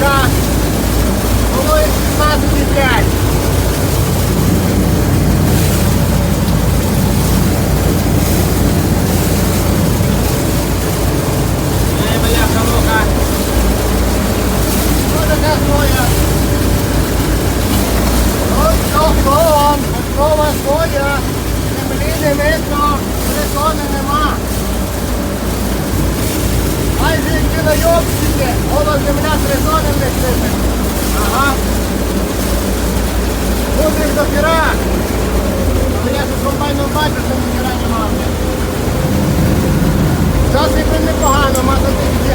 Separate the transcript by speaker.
Speaker 1: Ка. Було 16,5. Майже як ти на йобці була земля тризони лисити. Ага. Будемо до піра. Але я тут компанію бачу, що ніхіра не мав. Зараз і непогано, мати.